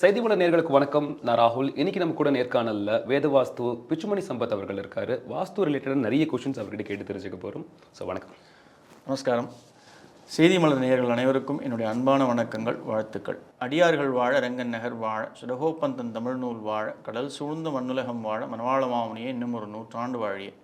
செய்திமல நேர்களுக்கு வணக்கம். நான் ராகுல். இன்னைக்கு நம்ம கூட நேர்காணல்ல வேதவாஸ்து பிச்சுமணி சம்பத் அவர்கள் இருக்காரு. வாஸ்து ரிலேட்டடாக நிறைய கொஷின்ஸ் அவர்கிட்ட கேட்டு தெரிஞ்சுக்க போகிறோம் ஸோ வணக்கம். நமஸ்காரம். செய்தி மலர் நேயர்கள் அனைவருக்கும் என்னுடைய அன்பான வணக்கங்கள் வாழ்த்துக்கள். அடியார்கள் வாழ ரங்கன் நகர் வாழ சுடகோப்பந்தன் தமிழ்நூல் வாழ கடல் சூழ்ந்த மண்ணுலகம் வாழ மனவாள மாமுனியே இன்னும் ஒரு நூற்றாண்டு வாழியே.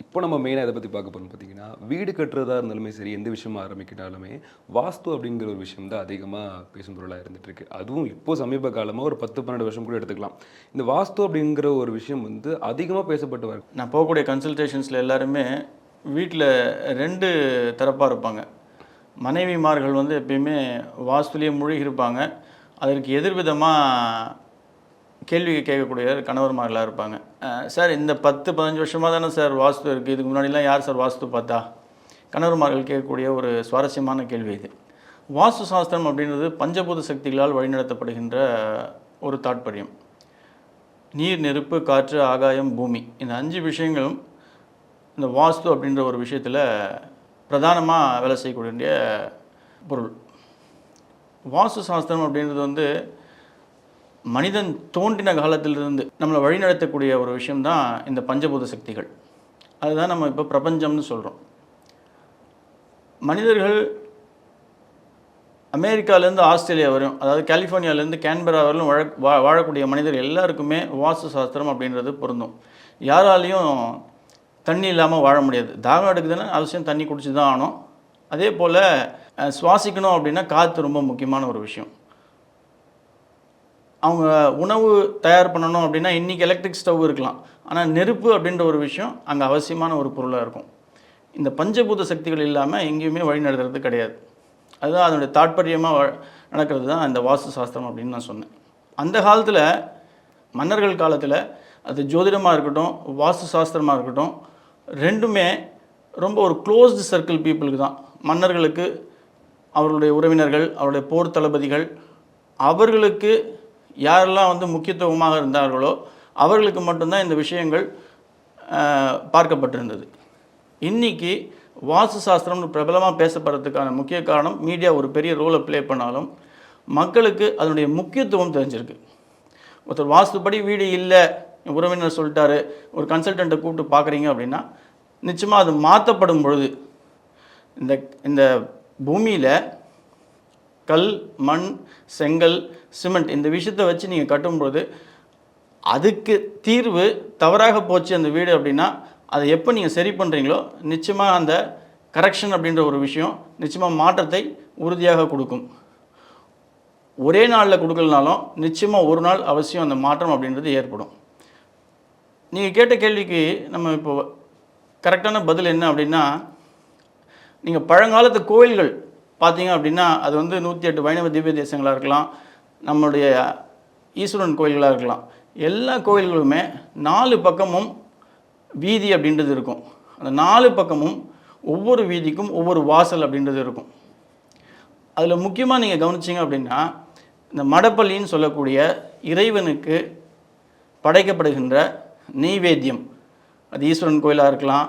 இப்போ நம்ம மெயினாக இதை பற்றி பார்க்க போகிறோம் பார்த்தீங்கன்னா வீடு கட்டுறதா இருந்தாலுமே சரி எந்த விஷயமா ஆரம்பிக்கிட்டாலுமே வாஸ்து அப்படிங்கிற ஒரு விஷயம் தான் அதிகமாக பேசும் பொருளாக இருந்துகிட்ருக்கு அதுவும் இப்போ சமீப காலமாக ஒரு பத்து பன்னெண்டு வருஷம் கூட எடுத்துக்கலாம். இந்த வாஸ்து அப்படிங்கிற ஒரு விஷயம் வந்து அதிகமாக பேசப்பட்டு வரும் நான் போகக்கூடிய கன்சல்டேஷன்ஸில் எல்லாருமே வீட்டில் ரெண்டு தரப்பாக இருப்பாங்க. மனைவிமார்கள் வந்து எப்பயுமே வாஸ்துலேயே மூழ்கி இருப்பாங்க அதற்கு எதிர்விதமாக கேள்வி கேட்கக்கூடிய கணவர்மார்களாக இருப்பாங்க. சார் இந்த பத்து பதினஞ்சு வருஷமாக தானே சார் வாஸ்து இருக்குது இதுக்கு முன்னாடிலாம் யார் சார் வாஸ்து பார்த்தா? கணவர்மார்கள் கேட்கக்கூடிய ஒரு சுவாரஸ்யமான கேள்வி இது. வாஸ்து சாஸ்திரம் அப்படின்றது பஞ்சபூத சக்திகளால் வழிநடத்தப்படுகின்ற ஒரு தாற்பயம். நீர் நெருப்பு காற்று ஆகாயம் பூமி. இந்த அஞ்சு விஷயங்களும் இந்த வாஸ்து அப்படின்ற ஒரு விஷயத்தில் பிரதானமாக வேலை செய்யக்கூடிய பொருள். வாஸ்து சாஸ்திரம் அப்படின்றது வந்து மனிதன் தோன்றின காலத்திலிருந்து நம்மளை வழிநடத்தக்கூடிய ஒரு விஷயம்தான் இந்த பஞ்சபூத சக்திகள். அதுதான் நம்ம இப்போ பிரபஞ்சம்னு சொல்கிறோம் மனிதர்கள் அமெரிக்காலேருந்து ஆஸ்திரேலியா வரும் அதாவது கலிஃபோர்னியாவிலேருந்து கேன்பரா வரலும் வாழ வா வாழக்கூடிய மனிதர் எல்லாருக்குமே வாஸ்து சாஸ்திரம் அப்படின்றது பொருந்தும். யாராலையும் தண்ணி இல்லாமல் வாழ முடியாது. தாகம் எடுக்குதுன்னா அவசியம் தண்ணி குடிச்சு தான் ஆகணும். அதே போல் சுவாசிக்கணும் அப்படின்னா காற்று ரொம்ப முக்கியமான ஒரு விஷயம். அவங்க உணவு தயார் பண்ணணும் அப்படின்னா இன்றைக்கி எலக்ட்ரிக் ஸ்டவ் இருக்கலாம். ஆனால் நெருப்பு அப்படின்ற ஒரு விஷயம் அங்கே அவசியமான ஒரு பொருளாக இருக்கும். இந்த பஞ்சபூத சக்திகள் இல்லாமல் எங்கேயுமே வழி நடத்துறது கிடையாது. அதுதான் அதனுடைய தாற்பயமாக நடக்கிறது தான் இந்த வாஸ்து சாஸ்திரம் அப்படின்னு நான் சொன்னேன். அந்த காலத்தில் மன்னர்கள் காலத்தில் அது ஜோதிடமாக இருக்கட்டும் வாஸ்து சாஸ்திரமாக இருக்கட்டும் ரெண்டுமே ரொம்ப ஒரு க்ளோஸ்டு சர்க்கிள் பீப்புளுக்கு தான். மன்னர்களுக்கு அவர்களுடைய உறவினர்கள் அவருடைய போர் தளபதிகள் அவர்களுக்கு யாரெல்லாம் வந்து முக்கியத்துவமாக இருந்தார்களோ அவர்களுக்கு மட்டும்தான் இந்த விஷயங்கள் பார்க்கப்பட்டிருந்தது. இன்னைக்கு வாஸ்து சாஸ்திரம்னு பிரபலமாக பேசப்படுறதுக்கான முக்கிய காரணம் மீடியா ஒரு பெரிய ரோலை ப்ளே பண்ணாலும் மக்களுக்கு அதனுடைய முக்கியத்துவம் தெரிஞ்சிருக்கு. ஒருத்தர் வாஸ்துப்படி வீடு இல்லை உறவினர் சொல்லிட்டாரு ஒரு கன்சல்டண்ட்டை கூப்பிட்டு பார்க்குறீங்க அப்படின்னா நிச்சயமாக அது மாற்றப்படும் பொழுது இந்த இந்த பூமியில் கல் மண் செங்கல் சிமெண்ட் இந்த விஷயத்தை வச்சு நீங்கள் கட்டும்போது அதுக்கு தீர்வு தவறாக போச்சு அந்த வீடு அப்படின்னா அதை எப்போ நீங்கள் சரி பண்ணுறீங்களோ நிச்சயமாக அந்த கரெக்ஷன் அப்படின்ற ஒரு விஷயம் நிச்சயமாக மாற்றத்தை உறுதியாக கொடுக்கும். ஒரே நாளில் கொடுக்கலனாலும் நிச்சயமாக ஒரு நாள் அவசியம் அந்த மாற்றம் அப்படின்றது ஏற்படும். நீங்கள் கேட்ட கேள்விக்கு நம்ம இப்போ கரெக்டான பதில் என்ன அப்படின்னா நீங்கள் பழங்காலத்து கோயில்கள் பார்த்தீங்க அப்படின்னா அது வந்து நூற்றி எட்டு வைணவ திவ்ய தேசங்களாக இருக்கலாம் நம்மளுடைய ஈஸ்வரன் கோயில்களாக இருக்கலாம். எல்லா கோயில்களுமே நாலு பக்கமும் வீதி அப்படின்றது இருக்கும். அந்த நாலு பக்கமும் ஒவ்வொரு வீதிக்கும் ஒவ்வொரு வாசல் அப்படின்றது இருக்கும். அதில் முக்கியமாக நீங்கள் கவனிச்சிங்க அப்படின்னா இந்த மடப்பள்ளின்னு சொல்லக்கூடிய இறைவனுக்கு படைக்கப்படுகின்ற நெய்வேத்தியம். அது ஈஸ்வரன் கோயிலாக இருக்கலாம்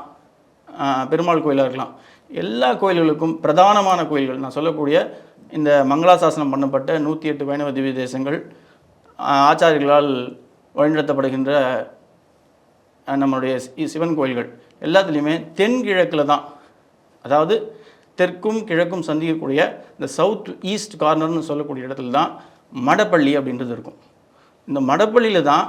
பெருமாள் கோயிலாக இருக்கலாம். எல்லா கோயில்களுக்கும் பிரதானமான கோயில்கள். நான் சொல்லக்கூடிய இந்த மங்களாசாசனம் பண்ணப்பட்ட நூற்றி எட்டு வைணவ திவ்ய தேசங்கள் ஆச்சாரியர்களால் வழிநடத்தப்படுகின்ற நம்மளுடைய சிவன் கோயில்கள். எல்லாத்துலேயுமே தென்கிழக்கில் தான். அதாவது தெற்கும் கிழக்கும் சந்திக்கக்கூடிய இந்த சவுத் ஈஸ்ட் கார்னர்னு சொல்லக்கூடிய இடத்துல தான் மடப்பள்ளி அப்படின்றது இருக்கும். இந்த மடப்பள்ளியில் தான்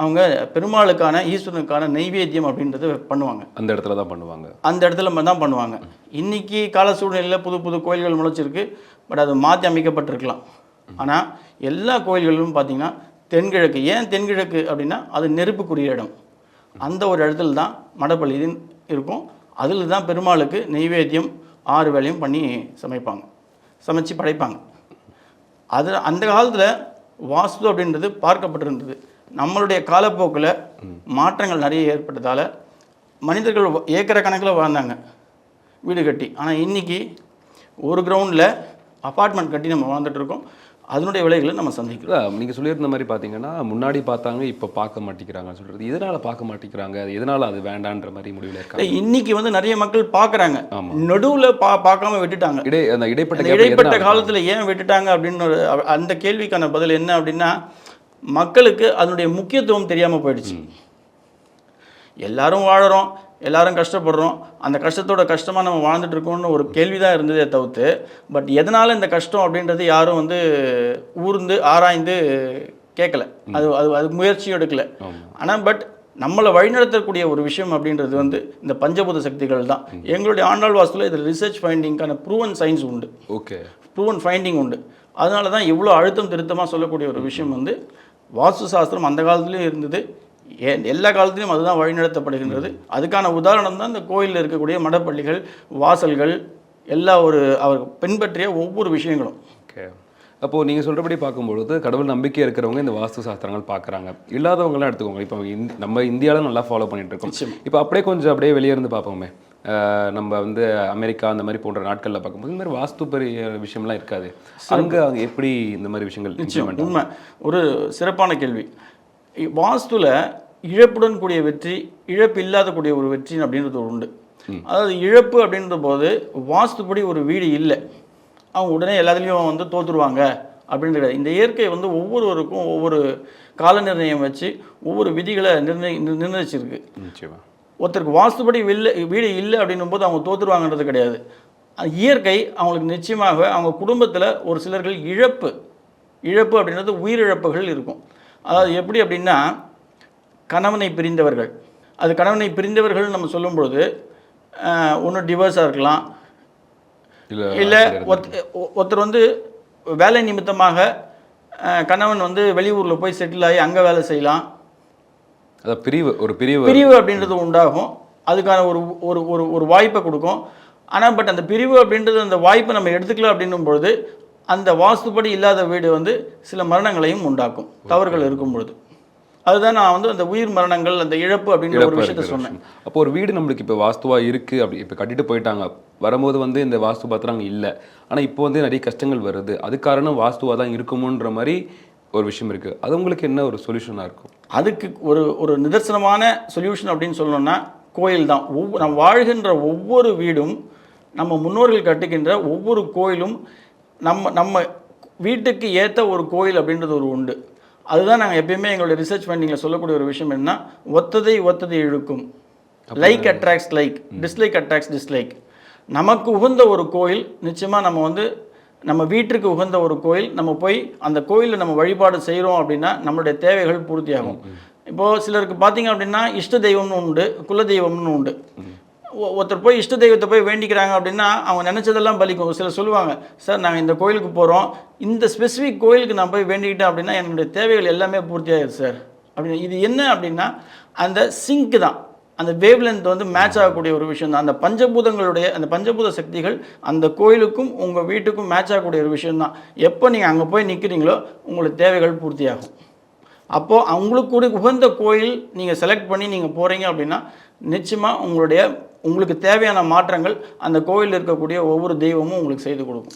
அவங்க பெருமாளுக்கான ஈஸ்வரனுக்கான நெய்வேத்தியம் அப்படின்றது பண்ணுவாங்க. அந்த இடத்துல தான் பண்ணுவாங்க. அந்த இடத்துல தான் பண்ணுவாங்க. இன்னைக்கு கால சூழ்நிலையில் புது புது கோயில்கள் முளைச்சிருக்கு. பட் அது மாற்றி அமைக்கப்பட்டிருக்கலாம். ஆனால் எல்லா கோயில்களிலும் பார்த்தீங்கன்னா தென்கிழக்கு. ஏன் தென்கிழக்கு அப்படின்னா அது நெருப்புக்குரிய இடம். அந்த ஒரு இடத்துல தான் மடப்பள்ளி இருக்கும். அதில் தான் பெருமாளுக்கு நெய்வேத்தியம் ஆறு வேளையும் பண்ணி சமைப்பாங்க. சமைச்சு படைப்பாங்க. அது அந்த காலத்தில் வாஸ்து அப்படின்றது பார்க்கப்பட்டிருந்தது. நம்மளுடைய காலப்போக்கில் மாற்றங்கள் நிறைய ஏற்பட்டதால் மனிதர்கள் ஏக்கர கணக்கில் வாழ்ந்தாங்க. வீடு கட்டி. ஆனால் இன்றைக்கி ஒரு கிரவுண்டில் அப்பார்ட்மெண்ட் கட்டி நம்ம வாழ்ந்துட்டு இருக்கோம் அதனுடைய விலைகளை நம்ம சந்திக்கிறோம். இல்ல, நீங்க சொல்லியிருந்த மாதிரி பாத்தீங்கன்னா முன்னாடி பார்த்தாங்க இப்ப பார்க்க மாட்டேங்கிறாங்கன்னு சொல்றது. எதனால பார்க்க மாட்டேங்கிறாங்க அது எதனால அது வேண்டான்ற மாதிரி முடிவுல இருக்காங்க? இன்னைக்கு வந்து நிறைய மக்கள் பார்க்குறாங்க. நடுவில் பா பார்க்காம விட்டுட்டாங்க. இடை அந்த இடைப்பட்ட இடைப்பட்ட? காலத்தில் ஏன் விட்டுட்டாங்க அப்படின்னு அந்த கேள்விக்கான பதில் என்ன அப்படின்னா மக்களுக்கு அதனுடைய முக்கியத்துவம் தெரியாமல் போயிடுச்சு. எல்லாரும் வாழறோம் எல்லாரும் கஷ்டப்படுறோம். அந்த கஷ்டத்தோட கஷ்டமாக நம்ம வாழ்ந்துட்டு இருக்கோம்னு ஒரு கேள்வி தான் இருந்ததே தவிர்த்து பட் எதனால் இந்த கஷ்டம் அப்படின்றது யாரும் வந்து ஊர்ந்து ஆராய்ந்து கேட்கல. அது அது அது முயற்சியும் எடுக்கல. ஆனால் பட் நம்மளை வழிநடத்தக்கூடிய ஒரு விஷயம் அப்படின்றது வந்து இந்த பஞ்சபூத சக்திகள் தான். எங்களுடைய ஆண்டாள் வாஸ்துல இது ரிசர்ச் ஃபைண்டிங்கான ப்ரூவன் சயின்ஸ் உண்டு. ஓகே. ப்ரூவன் ஃபைண்டிங் உண்டு. அதனால தான் இவ்வளோ அழுத்தம் திருத்தமாக சொல்லக்கூடிய ஒரு விஷயம் வந்து வாஸ்து சாஸ்திரம் அந்த காலத்துலேயும் இருந்தது. எல்லா காலத்திலும் அதுதான் வழிநடத்தப்படுகின்றது. அதுக்கான உதாரணம் தான் இந்த கோயிலில் இருக்கக்கூடிய மடப்பள்ளிகள் வாசல்கள் எல்லா ஒரு அவர் பின்பற்றிய ஒவ்வொரு விஷயங்களும். ஓகே அப்போ நீங்க சொல்றபடி பார்க்கும்பொழுது கடவுள் நம்பிக்கை இருக்கிறவங்க இந்த வாஸ்து சாஸ்திரங்கள் பார்க்கறாங்க. இல்லாதவங்கலாம் எடுத்துக்கோங்க. இப்போ நம்ம இந்தியாவில் நல்லா ஃபாலோ இருக்கோம். நிச்சயமா. இப்போ அப்படியே கொஞ்சம் அப்படியே வெளியே இருந்து பார்ப்போமே. நம்ம வந்து அமெரிக்கா அந்த மாதிரி போன்ற நாட்களில் பார்க்கும்போது இந்த மாதிரி வாஸ்து பெரிய விஷயம்லாம் இருக்காது. அங்க அங்க எப்படி இந்த மாதிரி விஷயங்கள் நிச்சயம். உண்மை. ஒரு சிறப்பான கேள்வி. வாஸ்துல இழப்புடன் கூடிய வெற்றி இழப்பு இல்லாத கூடிய ஒரு வெற்றி அப்படின்றது உண்டு. அதாவது இழப்பு அப்படின்ற போது வாஸ்துப்படி ஒரு வீடு இல்லை. அவங்க உடனே எல்லாத்துலேயும் வந்து தோத்துருவாங்க அப்படின்றது கிடையாது. இந்த இயற்கை வந்து ஒவ்வொருவருக்கும் ஒவ்வொரு கால நிர்ணயம் வச்சு ஒவ்வொரு விதிகளை நிர்ணய நிர்- நிர்ணயிச்சிருக்கு. நிச்சயமா. ஒருத்தருக்கு வாஸ்துபடி இல்லை வீடு இல்லை அப்படின்னும் போது அவங்க தோத்துருவாங்கன்றது கிடையாது. இயற்கை அவங்களுக்கு நிச்சயமாக அவங்க குடும்பத்தில் ஒரு சிலர்கள் இழப்பு இழப்பு அப்படின்றது உயிரிழப்புகள் இருக்கும். அதாவது எப்படி அப்படின்னா கணவனை பிரிந்தவர்கள். அது கணவனை பிரிந்தவர்கள் நம்ம சொல்லும்பொழுது ஒன்று டிவோர்ஸாக இருக்கலாம். இல்ல ஒருத்தர் வந்து வேலை நிமித்தமாக கணவன் வந்து வெளியூரில் போய் செட்டில் ஆகி அங்கே வேலை செய்யலாம். அதான் பிரிவு ஒரு பிரிவு பிரிவு அப்படின்றது உண்டாகும். அதுக்கான ஒரு ஒரு ஒரு ஒரு வாய்ப்பை கொடுக்கும். ஆனால் பட் அந்த பிரிவு அப்படின்றது அந்த வாய்ப்பை நம்ம எடுத்துக்கல அப்படின்னும் பொழுது அந்த வாஸ்துப்படி இல்லாத வீடு வந்து சில மரணங்களையும் உண்டாக்கும். தவறுகள் இருக்கும் பொழுது. அதுதான் நான் வந்து அந்த உயிர் மரணங்கள் அந்த இழப்பு அப்படின்ற ஒரு விஷயத்த சொன்னேன். அப்போ ஒரு வீடு நம்மளுக்கு இப்போ வாஸ்துவா இருக்கு அப்படி இப்போ கட்டிட்டு போயிட்டாங்க. வரும்போது வந்து இந்த வாஸ்து பாத்திரம் இல்லை. ஆனால் இப்போ வந்து நிறைய கஷ்டங்கள் வருது. அது காரணம் வாஸ்துவா தான் இருக்குமோன்ற மாதிரி ஒரு விஷயம் இருக்கு. அது உங்களுக்கு என்ன ஒரு சொல்யூஷனாக இருக்கும்? அதுக்கு ஒரு ஒரு நிதர்சனமான சொல்யூஷன் அப்படின்னு சொல்லணும்னா கோயில் தான். ஒவ்வொரு நம்ம வாழ்கின்ற ஒவ்வொரு வீடும் நம்ம முன்னோர்கள் கட்டுகின்ற ஒவ்வொரு கோயிலும் நம்ம நம்ம வீட்டுக்கு ஏற்ற ஒரு கோயில் அப்படின்றது ஒரு உண்டு. அதுதான் நாங்கள் எப்பயுமே எங்களுடைய ரிசர்ச் ஃபண்டிங்கில் சொல்லக்கூடிய ஒரு விஷயம் என்ன ஒத்ததை ஒத்ததை இழுக்கும். Like attracts like dislike attracts dislike நமக்கு உகந்த ஒரு கோயில் நிச்சயமாக நம்ம வந்து நம்ம வீட்டிற்கு உகந்த ஒரு கோயில் நம்ம போய் அந்த கோயிலில் நம்ம வழிபாடு செய்கிறோம் அப்படின்னா நம்மளுடைய தேவைகள் பூர்த்தியாகும். இப்போது சிலருக்கு பார்த்தீங்க அப்படின்னா இஷ்ட தெய்வம்னு உண்டு குல தெய்வம்னு உண்டு. ஒருத்தர் போய் இஷ்ட தெய்வத்தை போய் வேண்டிக்கிறாங்க அப்படின்னா அவங்க நினச்சதெல்லாம் பலிக்கும். சிலர் சொல்லுவாங்க சார் நாங்கள் இந்த கோயிலுக்கு போகிறோம் இந்த ஸ்பெசிஃபிக் கோயிலுக்கு நான் போய் வேண்டிக்கிட்டேன் அப்படின்னா என்னுடைய தேவைகள் எல்லாமே பூர்த்தி ஆயிடுது சார். அப்படின்னு. இது என்ன அப்படின்னா அந்த சிங்க் தான். அந்த வேவ் வந்து மேட்ச் ஆகக்கூடிய ஒரு விஷயம் தான் அந்த பஞ்சபூதங்களுடைய அந்த பஞ்சபூத சக்திகள் அந்த கோயிலுக்கும் உங்கள் வீட்டுக்கும் மேட்ச் ஆகக்கூடிய ஒரு விஷயம் தான் எப்போ நீங்கள் அங்கே போய் நிற்கிறீங்களோ உங்களுக்கு தேவைகள் பூர்த்தியாகும். அப்போது அவங்களுக்கு கூட உகந்த கோயில் நீங்கள் செலக்ட் பண்ணி நீங்கள் போகிறீங்க அப்படின்னா நிச்சயமாக உங்களுடைய உங்களுக்கு தேவையான மாற்றங்கள் அந்த கோயிலில் இருக்கக்கூடிய ஒவ்வொரு தெய்வமும் உங்களுக்கு செய்து கொடுக்கும்.